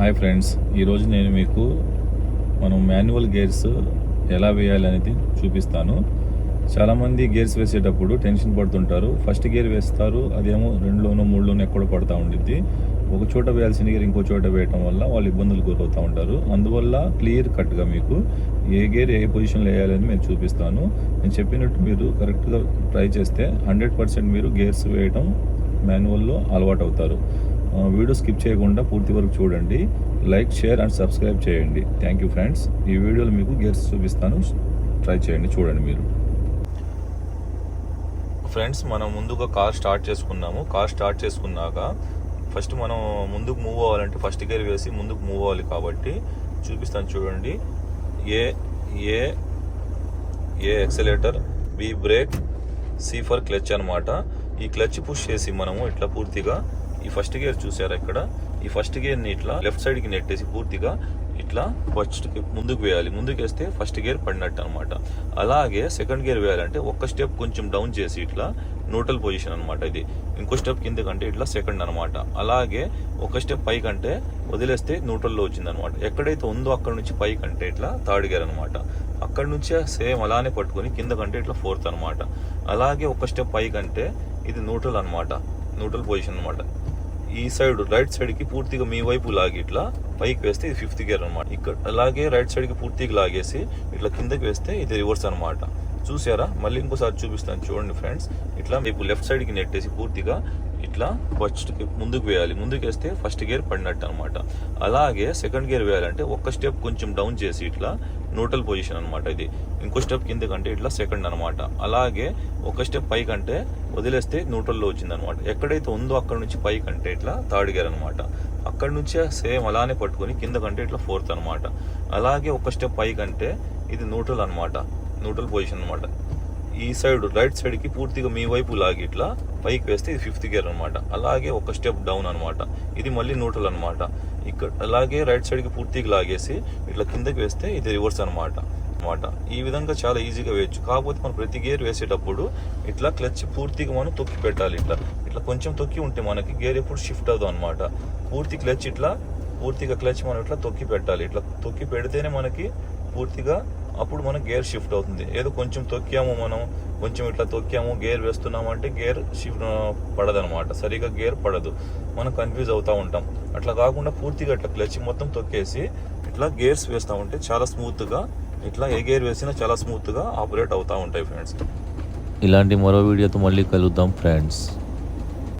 Hi friends ఈరోజు నేను మీకు మనం మాన్యువల్ గేర్స్ ఎలా వేయాలి అనేది చూపిస్తాను. చాలామంది గేర్స్ వేసేటప్పుడు టెన్షన్ పడుతుంటారు. ఫస్ట్ గేర్ వేస్తారు అదేమో రెండులోనో మూడులోనో ఎక్కడో పడతా ఉండిద్ది. ఒక చోట వేయాల్సిన గేర్ ఇంకో చోట వేయటం వల్ల వాళ్ళు ఇబ్బందులు గురవుతూ ఉంటారు. అందువల్ల క్లియర్ కట్గా మీకు ఏ గేర్ ఏ పొజిషన్లో వేయాలని నేను చూపిస్తాను. నేను చెప్పినట్టు మీరు కరెక్ట్గా ట్రై చేస్తే హండ్రెడ్ పర్సెంట్ మీరు గేర్స్ వేయటం మాన్యువల్లో అలవాటు అవుతారు. వీడియో స్కిప్ చేయకుండా పూర్తి వరకు చూడండి. లైక్ షేర్ అండ్ సబ్స్క్రైబ్ చేయండి. థ్యాంక్ యూ ఫ్రెండ్స్ ఈ వీడియోలో మీకు గేర్స్ చూపిస్తాను. ట్రై చేయండి. చూడండి మీరు. ఫ్రెండ్స్ మనం ముందుగా కార్ స్టార్ట్ చేసుకున్నాము. కార్ స్టార్ట్ చేసుకున్నాక ఫస్ట్ మనం ముందుకు మూవ్ అవ్వాలంటే ఫస్ట్ గేర్ వేసి ముందుకు మూవ్ అవ్వాలి కాబట్టి చూపిస్తాను చూడండి. A A A accelerator B brake C for clutch అనమాట ఈ క్లచ్ పుష్ చేసి మనము ఇట్లా పూర్తిగా ఈ ఫస్ట్ గేర్ చూసారా ఇక్కడ? ఈ ఫస్ట్ గేర్ని ఇట్లా లెఫ్ట్ సైడ్కి నెట్టేసి పూర్తిగా ఇట్లా ఫస్ట్ ముందుకు వేయాలి. ముందుకు వేస్తే ఫస్ట్ గేర్ పడినట్టు అనమాట అలాగే సెకండ్ గేర్ వేయాలంటే ఒక్క స్టెప్ కొంచెం డౌన్ చేసి ఇట్లా న్యూట్రల్ పొజిషన్ అనమాట ఇది. ఇంకో స్టెప్ కిందకంటే ఇట్లా సెకండ్ అనమాట అలాగే ఒక స్టెప్ పై కంటే వదిలేస్తే న్యూట్రల్లో వచ్చింది అనమాట ఎక్కడైతే ఉందో అక్కడ నుంచి పై కంటే ఇట్లా థర్డ్ గేర్ అనమాట అక్కడ నుంచే సేమ్ అలానే పట్టుకొని కింద కంటే ఇట్లా ఫోర్త్ అనమాట అలాగే ఒక స్టెప్ పై కంటే ఇది న్యూట్రల్ అనమాట న్యూట్రల్ పొజిషన్ అనమాట ఈ సైడ్ రైట్ సైడ్కి పూర్తిగా మీ వైపు లాగి ఇట్లా పైకి వేస్తే ఇది ఫిఫ్త్ గేర్ అనమాట ఇక్కడ అలాగే రైట్ సైడ్కి పూర్తిగా లాగేసి ఇట్లా కిందకి వేస్తే ఇది రివర్స్ అనమాట చూసారా? మళ్ళీ ఇంకోసారి చూపిస్తాను. చూడండి ఫ్రెండ్స్ ఇట్లా మీకు లెఫ్ట్ సైడ్కి నెట్టేసి పూర్తిగా ఇట్లా ఫస్ట్ ముందుకు వేయాలి. ముందుకు వేస్తే ఫస్ట్ గేర్ పడినట్టు అనమాట అలాగే సెకండ్ గేర్ వేయాలంటే ఒక్క స్టెప్ కొంచెం డౌన్ చేసి ఇట్లా న్యూట్రల్ పొజిషన్ అనమాట ఇది. ఇంకో స్టెప్ కింద కంటే ఇట్లా సెకండ్ అనమాట అలాగే ఒక స్టెప్ పై కంటే వదిలేస్తే న్యూట్రల్లో వచ్చింది అనమాట ఎక్కడైతే ఉందో అక్కడ నుంచి పై కంటే ఇట్లా థర్డ్ గేర్ అనమాట అక్కడ నుంచే సేమ్ అలానే పట్టుకొని కింద కంటే ఇట్లా ఫోర్త్ అనమాట అలాగే ఒక స్టెప్ పై కంటే ఇది న్యూట్రల్ అనమాట న్యూట్రల్ పొజిషన్ అనమాట ఈ సైడ్ రైట్ సైడ్కి పూర్తిగా మీ వైపు లాగి ఇట్లా పైకి వేస్తే ఇది ఫిఫ్త్ గేర్ అనమాట అలాగే ఒక స్టెప్ డౌన్ అనమాట ఇది మళ్ళీ న్యూట్రల్ అనమాట ఇక్కడ అలాగే రైట్ సైడ్కి పూర్తిగా లాగేసి ఇట్లా కిందకి వేస్తే ఇది రివర్స్ అనమాట అనమాట ఈ విధంగా చాలా ఈజీగా వేయచ్చు. కాకపోతే మనం ప్రతి గేర్ వేసేటప్పుడు ఇట్లా క్లచ్ పూర్తిగా మనం తొక్కి పెట్టాలి ఇట్లా. ఇట్లా కొంచెం తొక్కి ఉంటే మనకి గేర్ ఎప్పుడు షిఫ్ట్ అవుదాం అనమాట పూర్తి క్లచ్ ఇట్లా పూర్తిగా క్లచ్ మనం ఇట్లా తొక్కి పెట్టాలి. ఇట్లా తొక్కి పెడితేనే మనకి పూర్తిగా అప్పుడు మనకి గేర్ షిఫ్ట్ అవుతుంది. ఏదో కొంచెం తొక్కాము మనం కొంచెం ఇట్లా తొక్కాము గేర్ వేస్తున్నాము అంటే గేర్ షిఫ్ట్ పడదనమాట. సరిగా గేర్ పడదు. మనం కన్ఫ్యూజ్ అవుతూ ఉంటాం. అట్లా కాకుండా పూర్తిగా ఇట్లా క్లచ్ మొత్తం తొక్కేసి ఇట్లా గేర్స్ వేస్తూ ఉంటే చాలా స్మూత్గా ఇట్లా ఏ గేర్ వేసినా చాలా స్మూత్గా ఆపరేట్ అవుతూ ఉంటాయి ఫ్రెండ్స్. ఇలాంటి మరో వీడియోతో మళ్ళీ కలుద్దాం ఫ్రెండ్స్.